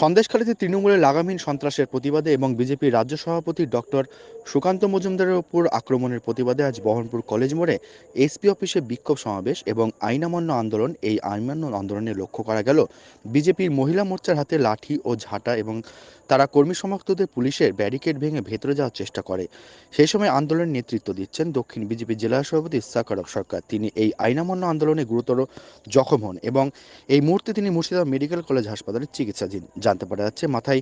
সন্দেশখালীতে তৃণমূলের লাগামহীন সন্ত্রাসের প্রতিবাদে এবং বিজেপির রাজ্য সভাপতি ডক্টর সুকান্ত মজুমদারের ওপর আক্রমণের প্রতিবাদে আজ বহরমপুর কলেজ মোড়ে এসপি অফিসে বিক্ষোভ সমাবেশ এবং আইনামান্য আন্দোলন, এই আইনামান্য আন্দোলনে লক্ষ্য করা গেল। বিজেপির মহিলা মোর্চার হাতে লাঠি ও ঝাঁটা এবং তারা কর্মী সমর্থকদের পুলিশের ব্যারিকেড ভেঙে ভেতরে যাওয়ার চেষ্টা করে। সেই সময় আন্দোলনের নেতৃত্ব দিচ্ছেন দক্ষিণ বিজেপি জেলা সভাপতি সাকারক সরকার। তিনি এই আইনামান্য আন্দোলনে গুরুতর জখম হন এবং এই মুহূর্তে তিনি মুর্শিদাবাদ মেডিকেল কলেজ হাসপাতালে চিকিৎসাধীন। জানতে পারা যাচ্ছে, মাথায়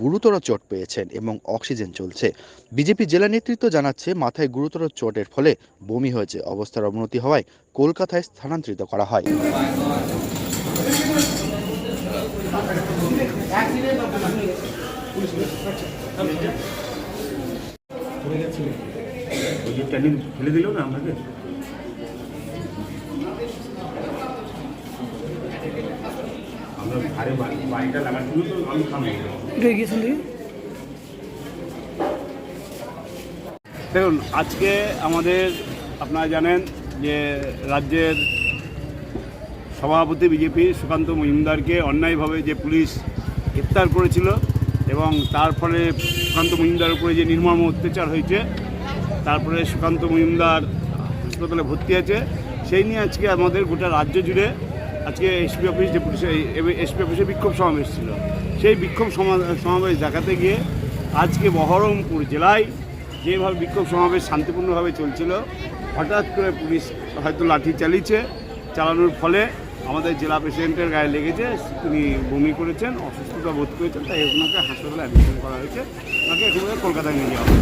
গুরুতর চোট পেয়েছেন এবং অক্সিজেন চলছে। বিজেপি জেলা নেতৃত্ব জানাচ্ছে, মাথায় গুরুতর চোটের ফলে বমি হয়েছে। অবস্থার অবনতি হওয়ায় কলকাতায় স্থানান্তরিত করা হয়। ফেলে দিল না দেখুন আজকে আমাদের আপনারা জানেন যে রাজ্যের সভাপতি বিজেপি সুকান্ত মজুমদারকে অন্যায়ভাবে যে পুলিশ গ্রেপ্তার করেছিল এবং তার ফলে সুকান্ত মজুমদার উপরে যে নির্মম অত্যাচার হয়েছে তারপরে সুকান্ত মজুমদার হাসপাতালে ভর্তি আছে সেই নিয়ে আজকে আমাদের গোটা রাজ্য জুড়ে আজকে এসপি অফিস পুলিশের এসপি অফিসে বিক্ষোভ সমাবেশ ছিল। সেই বিক্ষোভ সমাবেশ দেখাতে গিয়ে আজকে বহরমপুর জেলায় যেভাবে বিক্ষোভ সমাবেশ শান্তিপূর্ণভাবে চলছিল, হঠাৎ করে পুলিশ হয়তো লাঠি চালিয়েছে। চালানোর ফলে আমাদের জেলা প্রেসিডেন্টের গায়ে লেগেছে, তিনি বমি করেছেন, অসুস্থতা বোধ করেছেন, তাই ওনাকে হাসপাতালে অ্যাডমিশন করা হয়েছে। ওনাকে একেবারে কলকাতায় নিয়ে যাওয়া